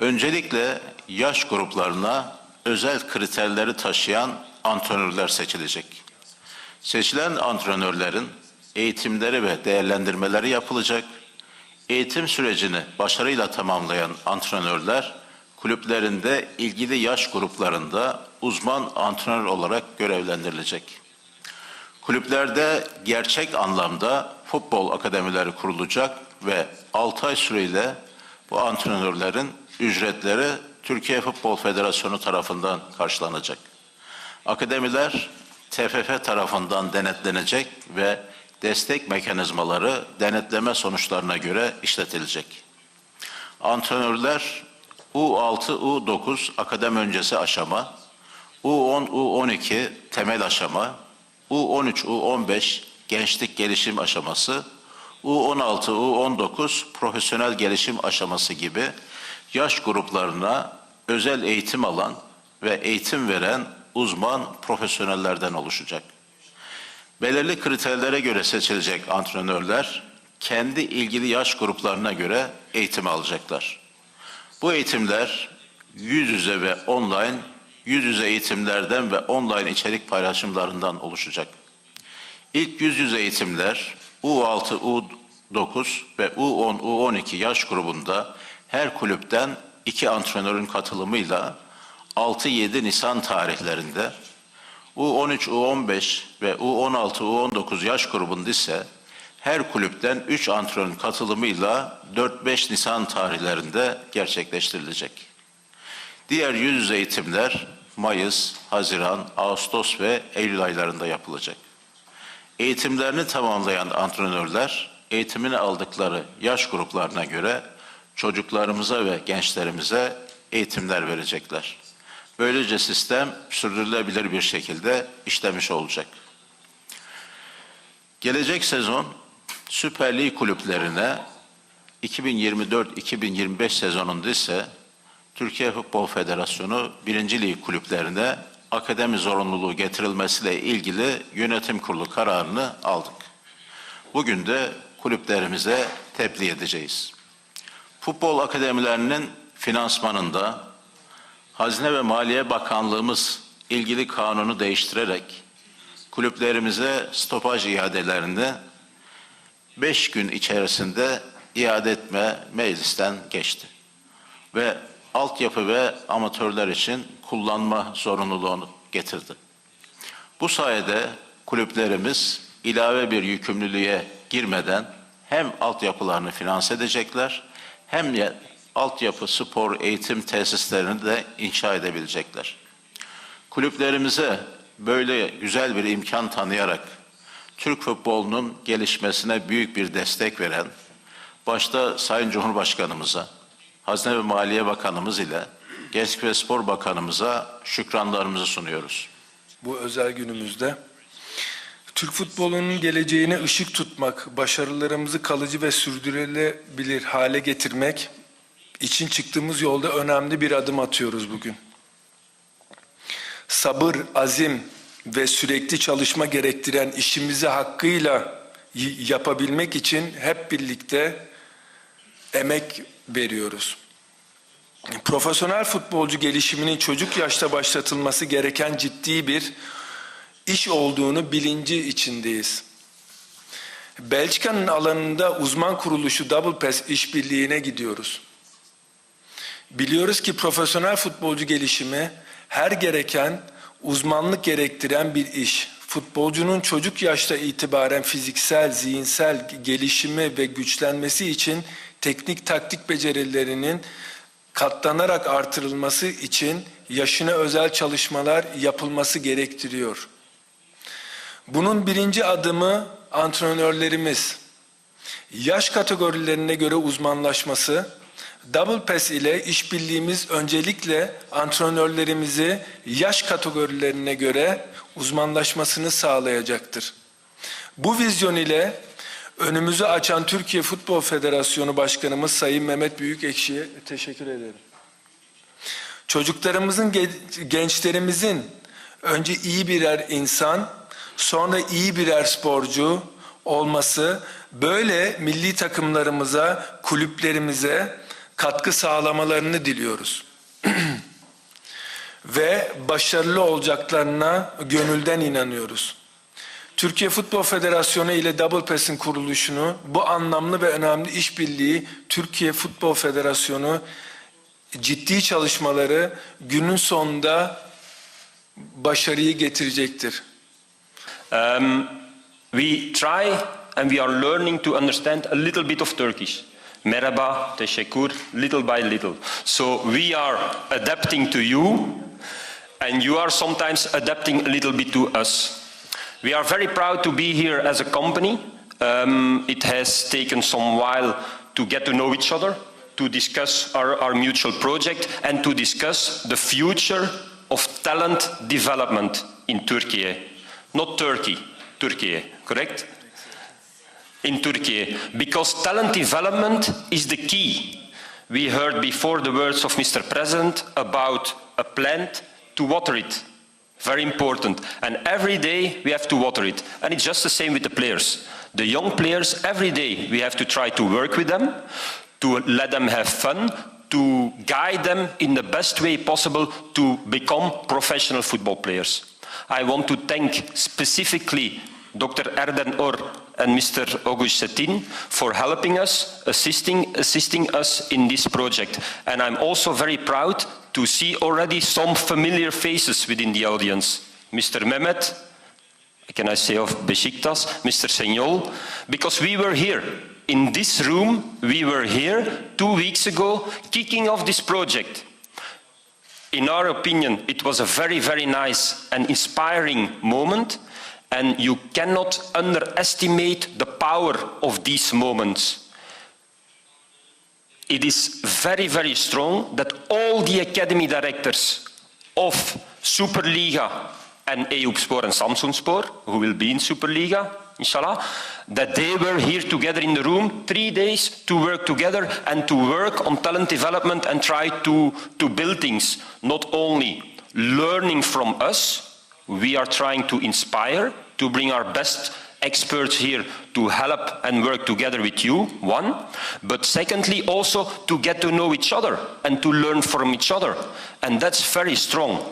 Öncelikle yaş gruplarına özel kriterleri taşıyan antrenörler seçilecek. Seçilen antrenörlerin eğitimleri ve değerlendirmeleri yapılacak. Eğitim sürecini başarıyla tamamlayan antrenörler kulüplerinde ilgili yaş gruplarında uzman antrenör olarak görevlendirilecek. Kulüplerde gerçek anlamda futbol akademileri kurulacak ve 6 ay süreyle bu antrenörlerin ücretleri Türkiye Futbol Federasyonu tarafından karşılanacak. Akademiler TFF tarafından denetlenecek ve destek mekanizmaları denetleme sonuçlarına göre işletilecek. Antrenörler U6, U9 akademi öncesi aşama, U10, U12 temel aşama, U13, U15 gençlik gelişim aşaması, U16, U19 profesyonel gelişim aşaması gibi yaş gruplarına özel eğitim alan ve eğitim veren uzman profesyonellerden oluşacak. Belirli kriterlere göre seçilecek antrenörler kendi ilgili yaş gruplarına göre eğitim alacaklar. Bu eğitimler yüz yüze ve online, yüz yüze eğitimlerden ve online içerik paylaşımlarından oluşacak. İlk yüz yüze eğitimler U6, U9 ve U10, U12 yaş grubunda her kulüpten iki antrenörün katılımıyla 6-7 Nisan tarihlerinde U13, U15 ve U16, U19 yaş grubunda ise her kulüpten 3 antrenörün katılımıyla 4-5 Nisan tarihlerinde gerçekleştirilecek. Diğer yüz yüze eğitimler Mayıs, Haziran, Ağustos ve Eylül aylarında yapılacak. Eğitimlerini tamamlayan antrenörler eğitimini aldıkları yaş gruplarına göre çocuklarımıza ve gençlerimize eğitimler verecekler. Böylece sistem sürdürülebilir bir şekilde işlemiş olacak. Gelecek sezon Süper Lig kulüplerine 2024-2025 sezonunda ise Türkiye Futbol Federasyonu 1. Lig kulüplerine akademi zorunluluğu getirilmesiyle ilgili yönetim kurulu kararını aldık. Bugün de kulüplerimize tebliğ edeceğiz. Futbol akademilerinin finansmanında Hazine ve Maliye Bakanlığımız ilgili kanunu değiştirerek kulüplerimize stopaj iadelerini 5 gün içerisinde iade etme meclisten geçti. Ve altyapı ve amatörler için kullanma zorunluluğunu getirdi. Bu sayede kulüplerimiz ilave bir yükümlülüğe girmeden hem altyapılarını finanse edecekler hem de altyapı, spor, eğitim tesislerini de inşa edebilecekler. Kulüplerimize böyle güzel bir imkan tanıyarak Türk futbolunun gelişmesine büyük bir destek veren başta Sayın Cumhurbaşkanımıza, Hazine ve Maliye Bakanımız ile Gençlik ve Spor Bakanımıza şükranlarımızı sunuyoruz. bu özel günümüzde. Türk futbolunun geleceğine ışık tutmak, başarılarımızı kalıcı ve sürdürülebilir hale getirmek için çıktığımız yolda önemli bir adım atıyoruz bugün. Sabır, azim ve sürekli çalışma gerektiren işimizi hakkıyla yapabilmek için hep birlikte emek veriyoruz. Profesyonel futbolcu gelişiminin çocuk yaşta başlatılması gereken ciddi bir iş olduğunu bilinci içindeyiz. Belçika'nın alanında uzman kuruluşu Double Pass işbirliğine gidiyoruz. Biliyoruz ki profesyonel futbolcu gelişimi her gereken uzmanlık gerektiren bir iş. Futbolcunun çocuk yaşta itibaren fiziksel, zihinsel gelişimi ve güçlenmesi için teknik taktik becerilerinin katlanarak artırılması için yaşına özel çalışmalar yapılması gerektiriyor. Bunun birinci adımı antrenörlerimiz. Yaş kategorilerine göre uzmanlaşması, Double Pass ile işbirliğimiz öncelikle antrenörlerimizi yaş kategorilerine göre uzmanlaşmasını sağlayacaktır. Bu vizyon ile önümüzü açan Türkiye Futbol Federasyonu Başkanımız Sayın Mehmet Büyükekşi'ye teşekkür ederim. Çocuklarımızın, gençlerimizin önce iyi birer insan, sonra iyi birer sporcu olması böyle milli takımlarımıza, kulüplerimize katkı sağlamalarını diliyoruz. Ve başarılı olacaklarına gönülden inanıyoruz. Türkiye Futbol Federasyonu ile Double Pass'in kuruluşunu bu anlamlı ve önemli işbirliği Türkiye Futbol Federasyonu ciddi çalışmaları günün sonunda başarıyı getirecektir. Um, we try and we are learning to understand a little bit of Turkish. Merhaba, teşekkür, little by little. So we are adapting to you and you are sometimes adapting a little bit to us. We are very proud to be here as a company. Um, it has taken some while to get to know each other, to discuss our, our mutual project, and to discuss the future of talent development in Turkey. Not Turkey, Turkey, correct? In Turkey, because talent development is the key. We heard before the words of Mr. President about a plant to water it. Very important. And every day we have to water it. And it's just the same with the players. The young players, every day we have to try to work with them, to let them have fun, to guide them in the best way possible to become professional football players. I want to thank specifically Dr. Erden Or and Mr. August Setin for helping us, assisting, assisting us in this project. And I'm also very proud to see already some familiar faces within the audience. Mr. Mehmet, can I say of Besiktas, Mr. Senyol, because we were here in this room, we were here two weeks ago kicking off this project. In our opinion, it was a very, very nice and inspiring moment, and you cannot underestimate the power of these moments. It is very, very strong that all the academy directors of Superliga and Eyüp Spor and Samsun Spor, who will be in Superliga, inshallah, that they were here together in the room three days to work together and to work on talent development and try to, to build things, not only learning from us, we are trying to inspire, to bring our best experts here to help and work together with you, one. But secondly, also to get to know each other and to learn from each other. And that's very strong.